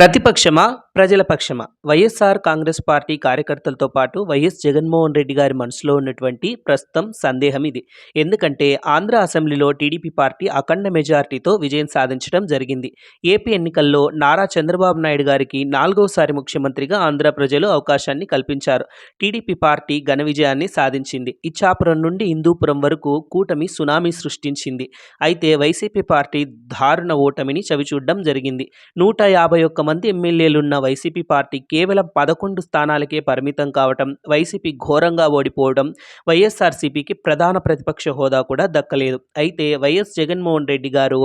ప్రతిపక్షమా? ప్రజల పక్షమా? వైఎస్ఆర్ కాంగ్రెస్ పార్టీ కార్యకర్తలతో పాటు వైఎస్ జగన్మోహన్ రెడ్డి గారి మనసులో ఉన్నటువంటి ప్రస్తుతం సందేహం ఇది. ఎందుకంటే ఆంధ్ర అసెంబ్లీలో టీడీపీ పార్టీ అఖండ మెజార్టీతో విజయం సాధించడం జరిగింది. ఏపీ ఎన్నికల్లో నారా చంద్రబాబు నాయుడు గారికి నాలుగోసారి ముఖ్యమంత్రిగా ఆంధ్ర ప్రజలు అవకాశాన్ని కల్పించారు. టీడీపీ పార్టీ ఘన విజయాన్ని సాధించింది. ఇచ్చాపురం నుండి హిందూపురం వరకు కూటమి సునామీ సృష్టించింది. అయితే వైసీపీ పార్టీ దారుణ ఓటమిని చవిచూడడం జరిగింది. నూట యాభై ఒక్క మంది ఎమ్మెల్యేలున్న వైసీపీ పార్టీ కేవలం పదకొండు స్థానాలకే పరిమితం కావటం వైసీపీ ఘోరంగా ఓడిపోవడం వైఎస్ఆర్సీపీకి ప్రధాన ప్రతిపక్ష హోదా కూడా దక్కలేదు. అయితే వైఎస్ జగన్మోహన్ రెడ్డి గారు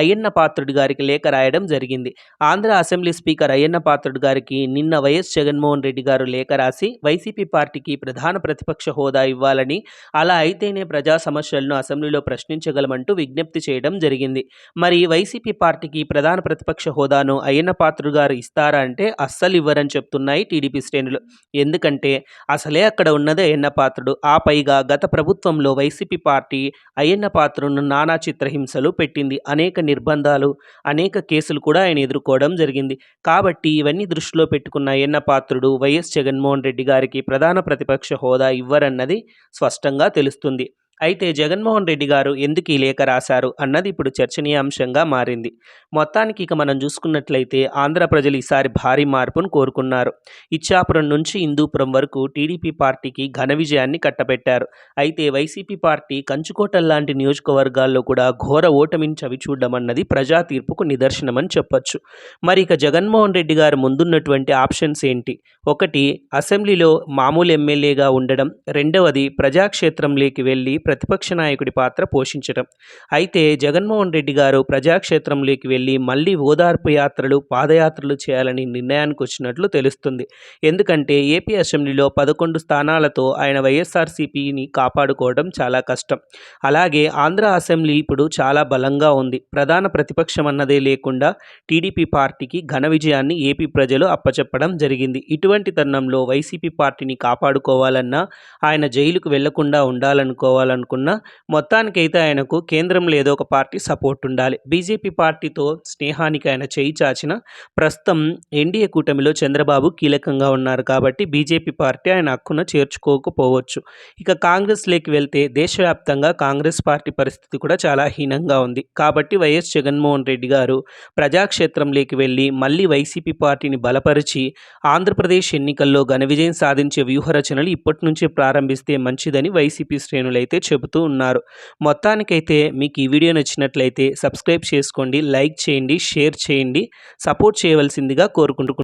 అయ్యన్న పాత్రుడి గారికి లేఖ రాయడం జరిగింది. ఆంధ్ర అసెంబ్లీ స్పీకర్ అయ్యన్న పాత్రుడు గారికి నిన్న వైఎస్ జగన్మోహన్ రెడ్డి గారు లేఖ రాసి వైసీపీ పార్టీకి ప్రధాన ప్రతిపక్ష హోదా ఇవ్వాలని అలా అయితేనే ప్రజా సమస్యలను అసెంబ్లీలో ప్రశ్నించగలమంటూ విజ్ఞప్తి చేయడం జరిగింది. మరి వైసీపీ పార్టీకి ప్రధాన ప్రతిపక్ష హోదాను అయ్యన్న పాత్రుడు గారు ఇస్తారా అంటే అస్సలు ఇవ్వరని చెప్తున్నాయి టీడీపీ శ్రేణులు. ఎందుకంటే అసలే అక్కడ ఉన్నదే అయ్యన్న పాత్రుడు. ఆ పైగా గత ప్రభుత్వంలో వైసీపీ పార్టీ అయ్యన్న పాత్రను నానా చిత్రహింసలు పెట్టింది. అనేక నిర్బంధాలు అనేక కేసులు కూడా ఆయన ఎదుర్కోవడం జరిగింది. కాబట్టి ఇవన్నీ దృష్టిలో పెట్టుకున్న అయ్యన్న పాత్రుడు వైఎస్ జగన్మోహన్ రెడ్డి గారికి ప్రధాన ప్రతిపక్ష హోదా ఇవ్వరన్నది స్పష్టంగా తెలుస్తుంది. అయితే జగన్మోహన్ రెడ్డి గారు ఎందుకు ఈ లేఖ రాశారు అన్నది ఇప్పుడు చర్చనీయాంశంగా మారింది. మొత్తానికి ఇక మనం చూసుకున్నట్లయితే ఆంధ్ర ప్రజలు ఈసారి భారీ మార్పును కోరుకున్నారు. ఇచ్చాపురం నుంచి హిందూపురం వరకు టీడీపీ పార్టీకి ఘన విజయాన్ని కట్టబెట్టారు. అయితే వైసీపీ పార్టీ కంచుకోటల్ లాంటి నియోజకవర్గాల్లో కూడా ఘోర ఓటమిని చవిచూడడం అన్నది ప్రజా తీర్పుకు నిదర్శనమని చెప్పొచ్చు. మరి ఇక జగన్మోహన్ రెడ్డి గారు ముందున్నటువంటి ఆప్షన్స్ ఏంటి? ఒకటి అసెంబ్లీలో మామూలు ఎమ్మెల్యేగా ఉండడం. రెండవది ప్రజాక్షేత్రంలోకి వెళ్ళి ప్రతిపక్ష నాయకుడి పాత్ర పోషించటం. అయితే జగన్మోహన్ రెడ్డి గారు ప్రజాక్షేత్రంలోకి వెళ్ళి మళ్ళీ ఓదార్పు యాత్రలు పాదయాత్రలు చేయాలని నిర్ణయానికి వచ్చినట్లు తెలుస్తుంది. ఎందుకంటే ఏపీ అసెంబ్లీలో పదకొండు స్థానాలతో ఆయన వైఎస్ఆర్సీపీని కాపాడుకోవడం చాలా కష్టం. అలాగే ఆంధ్ర అసెంబ్లీ ఇప్పుడు చాలా బలంగా ఉంది. ప్రధాన ప్రతిపక్షం అన్నదే లేకుండా టీడీపీ పార్టీకి ఘన విజయాన్ని ఏపీ ప్రజలు అప్పచెప్పడం జరిగింది. ఇటువంటి తరుణంలో వైసీపీ పార్టీని కాపాడుకోవాలన్నా ఆయన జైలుకు వెళ్ళకుండా ఉండాలనుకోవాలనుకున్నా మొత్తానికైతే ఆయనకు కేంద్రంలో ఏదో ఒక పార్టీ సపోర్ట్ ఉండాలి. బీజేపీ పార్టీతో స్నేహానికి ఆయన చేయి చాచిన ప్రస్తుతం ఎన్డీఏ కూటమిలో చంద్రబాబు కీలకంగా ఉన్నారు కాబట్టి బీజేపీ పార్టీ ఆయన హక్కున చేర్చుకోకపోవచ్చు. ఇక కాంగ్రెస్లోకి వెళ్తే దేశవ్యాప్తంగా కాంగ్రెస్ పార్టీ పరిస్థితి కూడా చాలా హీనంగా ఉంది. కాబట్టి వైఎస్ జగన్మోహన్ రెడ్డి గారు ప్రజాక్షేత్రంలోకి వెళ్ళి మళ్ళీ వైసీపీ పార్టీని బలపరిచి ఆంధ్రప్రదేశ్ ఎన్నికల్లో ఘన విజయం సాధించే వ్యూహరచనలు ఇప్పటి నుంచే ప్రారంభిస్తే మంచిదని వైసీపీ శ్రేణులైతే చెబుతూ ఉన్నారు. మొత్తానికైతే మీకు ఈ వీడియో నచ్చినట్లయితే సబ్స్క్రైబ్ చేసుకోండి లైక్ చేయండి షేర్ చేయండి సపోర్ట్ చేయవలసిందిగా కోరుకుంటున్నాను